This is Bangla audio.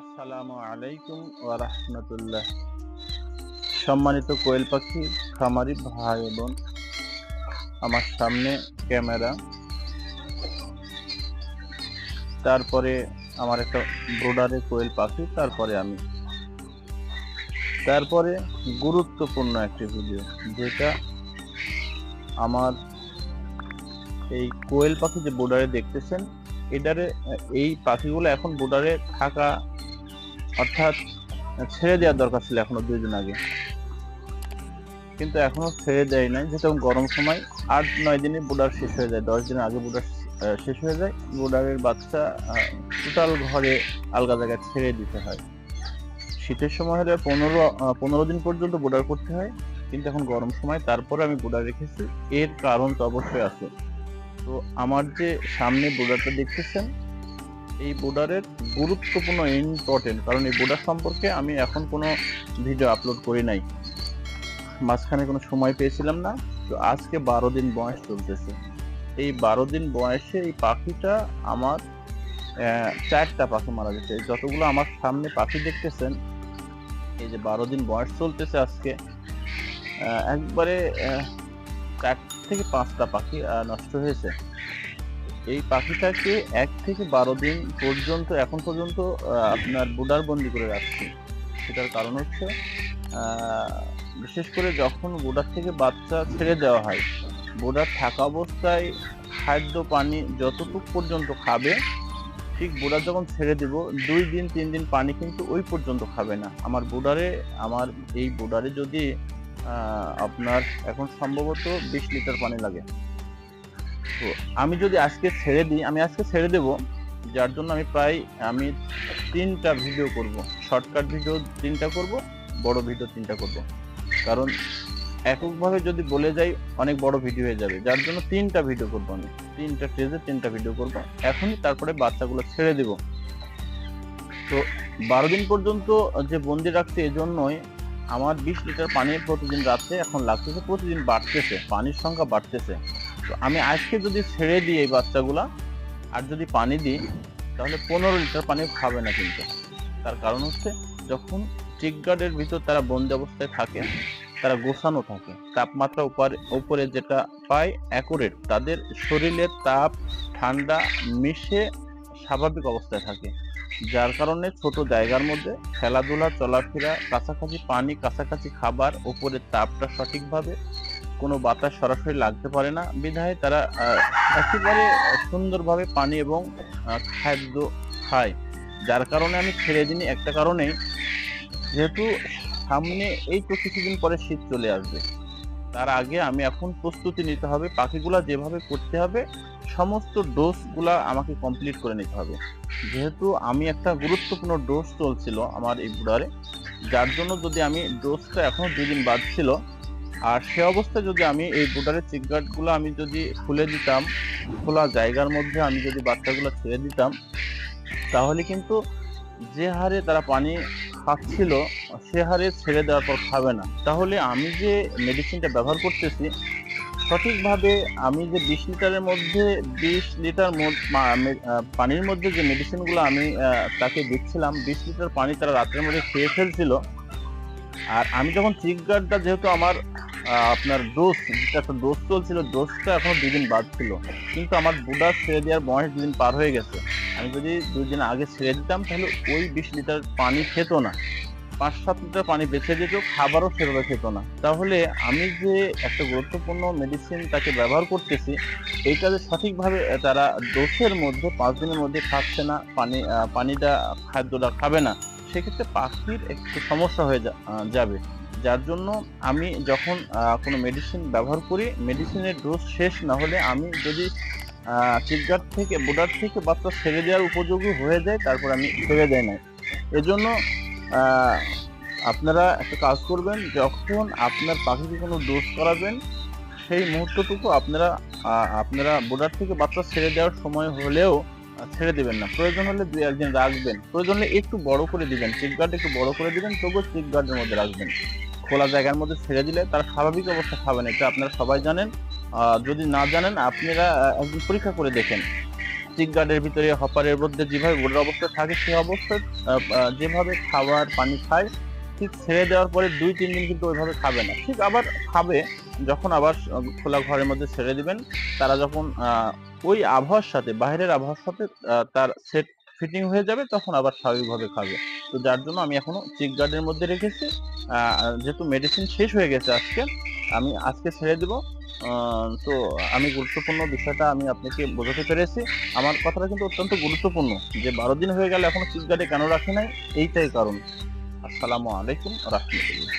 আসসালামু আলাইকুম রাহমাতুল্লাহ। সম্মানিত কোয়েল পাখি, খামারি ভাই বোন, আমার সামনে ক্যামেরা। তারপরে আমার একটা ব্রোডারে কোয়েল পাখি, তারপরে আমি। তারপরে গুরুত্বপূর্ণ একটি ভিডিও, যেটা আমার এই কোয়েল পাখি যে বোর্ডারে দেখতেছেন, এটারে, এই পাখিগুলো এখন বোর্ডারে থাকা অর্থাৎ ছেড়ে দেওয়ার দরকার ছিল এখনও দুই দিন আগে। কিন্তু এখনও ছেড়ে দেয় নাই, যেহেতু গরম সময়। আট, নয় দিনে বুডার শেষ হয়ে যায়, দশ দিন আগে বোর্ডার শেষ হয়ে যায়। বুডারের বাচ্চা টোটাল ঘরে আলগা জায়গায় ছেড়ে দিতে হয়। শীতের সময় হলে পনেরো পনেরো দিন পর্যন্ত বুডার করতে হয়। কিন্তু এখন গরম সময়, তারপরে আমি বুডার রেখেছি। এর কারণ তো অবশ্যই আছে। তো আমার যে সামনে বুডারটা দেখতেছেন এই বোর্ডারের গুরুত্বপূর্ণ ইম্পর্টেন্ট কারণ এই বোর্ডার সম্পর্কে আমি এখন কোনো ভিডিও আপলোড করি নাই। মাঝখানে কোনো সময় পেয়েছিলাম না, তো আজকে বারো দিন বয়স চলতেছে। এই বারো দিন বয়সে এই পাখিটা আমার চারটা পাখি মারা গেছে। যতগুলো আমার সামনে পাখি দেখতেছেন, এই যে বারো দিন বয়স চলতেছে আজকে একবারে চার থেকে পাঁচটা পাখি নষ্ট হয়েছে। এই পাখিটাকে এক থেকে বারো দিন পর্যন্ত, এখন পর্যন্ত আপনার বুডার বন্দি করে রাখছি। সেটার কারণ হচ্ছে বিশেষ করে যখন বুডার থেকে বাচ্চা ছেড়ে দেওয়া হয় বুডার থাকা অবস্থায় খাদ্য, পানি যতটুকু পর্যন্ত খাবে, ঠিক বুডার যখন ছেড়ে দিব, দুই দিন, তিন দিন পানি কিন্তু ওই পর্যন্ত খাবে না। আমার বুডারে আমার এই বুডারে যদি আপনার এখন সম্ভবত বিশ লিটার পানি লাগে। তো আমি যদি আজকে ছেড়ে দিই, আমি আজকে ছেড়ে দেব। যার জন্য আমি প্রায়, আমি তিনটা ভিডিও করব। শর্টকাট ভিডিও তিনটা করব, বড় ভিডিও তিনটা করব। কারণ এককভাবে যদি বলে যাই, অনেক বড় ভিডিও হয়ে যাবে। যার জন্য তিনটা ভিডিও করব আমি। তিনটা স্টেজে তিনটা ভিডিও করব। এখনই তারপরে বাচ্চাগুলো ছেড়ে দেব। তো বারো দিন পর্যন্ত যে বন্দি রাখছে এজন্যই আমার বিশ লিটার পানি প্রতিদিন রাত্রে এখন লাগতেছে, প্রতিদিন বাড়তেছে। পানির সংখ্যা বাড়তেছে। তো আমি আজকে যদি ছেড়ে দিই এই বাচ্চাগুলা, আর যদি পানি দিই, তাহলে পনেরো লিটার পানি খাবে না কিন্তু। তার কারণ হচ্ছে, যখন চিক গার্ডের ভিতর তারা বন্দি অবস্থায় থাকে, তারা গোছানো থাকে, তাপমাত্রা উপরে উপরে যেটা পায় অ্যাকুরেট তাদের শরীরের তাপ, ঠান্ডা মিশে স্বাভাবিক অবস্থায় থাকে। যার কারণে ছোট জায়গার মধ্যে খেলাধুলা, চলাফেরা, কাছাকাছি পানি, কাছাকাছি খাবার উপরে তাপটা সঠিকভাবে কোনো বাতাস সরাসরি লাগতে পারে না। বিধায় তারা একেবারে সুন্দরভাবে পানি এবং খাদ্য খায়। যার কারণে আমি ছেড়ে দিই একটা কারণে যেহেতু সামনে এই তো কিছুদিন পরে শীত চলে আসবে। তার আগে আমি এখন প্রস্তুতি নিতে হবে। পাখিগুলা যেভাবে করতে হবে, সমস্ত ডোজগুলা আমাকে কমপ্লিট করে নিতে হবে। যেহেতু আমি একটা গুরুত্বপূর্ণ ডোজ চলছিল আমার এই বুড়ারে, যার জন্য যদি আমি ডোজটা এখনও দুদিন বাদ ছিল আর সে অবস্থায় যদি আমি এই বুটারের চিকগার্ডগুলো আমি যদি খুলে দিতাম, খোলা জায়গার মধ্যে আমি যদি বাচ্চাগুলো ছেড়ে দিতাম, তাহলে কিন্তু যে হারে তারা পানি খাচ্ছিল, সে হারে ছেড়ে দেওয়ার পর খাবে না। তাহলে আমি যে মেডিসিনটা ব্যবহার করতেছি, সঠিকভাবে আমি যে বিশ লিটারের মধ্যে, বিশ লিটার পানির মধ্যে যে মেডিসিনগুলো আমি তাকে দিচ্ছিলাম, বিশ লিটার পানি তারা রাতের মধ্যে খেয়ে ফেলছিল। আর আমি যখন চিক গার্ডটা যেহেতু আমার আপনার ডোজ একটা দোষ চলছিল ডোজটা এখনও দুদিন বাদ ছিল। কিন্তু আমার বুডা ছেড়ে দেওয়ার বয়স দুদিন পার হয়ে গেছে। আমি যদি দুই দিন আগে ছেড়ে দিতাম, তাহলে ওই বিশ লিটার পানি খেত না। পাঁচ সাত লিটার পানি বেঁচে যেত, খাবারও সেভাবে খেত না। তাহলে আমি যে একটা গুরুত্বপূর্ণ মেডিসিন তাকে ব্যবহার করতেছি, এইটা যে সঠিকভাবে তারা দোষের মধ্যে, পাঁচ দিনের মধ্যে খাচ্ছে না, পানি পানিটা খাদ্যটা খাবে না, সেক্ষেত্রে পাখির একটু সমস্যা হয়ে যাবে। যার জন্য আমি যখন কোনো মেডিসিন ব্যবহার করি মেডিসিনের ডোজ শেষ না হলে আমি যদি চিকগার থেকে বোর্ডার থেকে বাচ্চা ছেড়ে দেওয়ার উপযোগী হয়ে যায়, তারপর আমি ছেড়ে দেয় না এজন্য আপনারা একটা কাজ করবেন, যখন আপনার পাখিকে কোনো ডোজ করাবেন, সেই মুহূর্তটুকু আপনারা আপনারা বোর্ডার থেকে বাচ্চা ছেড়ে দেওয়ার সময় হলেও ছেড়ে দেবেন না। প্রয়োজন হলে দুই একদিন রাখবেন। প্রয়োজন হলে একটু বড় করে দিবেন। চিক গার্ড একটু বড় করে দিবেন, তবুও চিক গার্ডের মধ্যে রাখবেন। খোলা জায়গার মধ্যে ছেড়ে দিলে তারা স্বাভাবিক অবস্থা খাবে না এটা আপনারা সবাই জানেন। যদি না জানেন আপনারা একদিন পরীক্ষা করে দেখেন। চিক গার্ডের ভিতরে হপারের মধ্যে যেভাবে বোর্ডের অবস্থা থাকে সেই আহ, যেভাবে খাবার পানি খায় ঠিক ছেড়ে দেওয়ার পরে দুই তিন দিন কিন্তু ওইভাবে খাবে না। ঠিক আবার খাবে যখন আবার খোলা ঘরের মধ্যে ছেড়ে দিবেন তারা যখন ওই আবহাওয়ার সাথে বাইরের আবহাওয়ার সাথে তার সেট ফিটিং হয়ে যাবে, তখন আবার স্বাভাবিকভাবে খাবে। তো যার জন্য আমি এখনও চিক গার্ডের মধ্যে রেখেছি। যেহেতু মেডিসিন শেষ হয়ে গেছে আজকে, আমি আজকে ছেড়ে দিব। তো আমি গুরুত্বপূর্ণ বিষয়টা আমি আপনাকে বোঝাতে পেরেছি। আমার কথাটা কিন্তু অত্যন্ত গুরুত্বপূর্ণ যে বারো দিন হয়ে গেলে এখনও চিক গার্ডে কেন রাখি নাই, এইটাই কারণ। আসসালামু আলাইকুম রহমতুল্লাহ।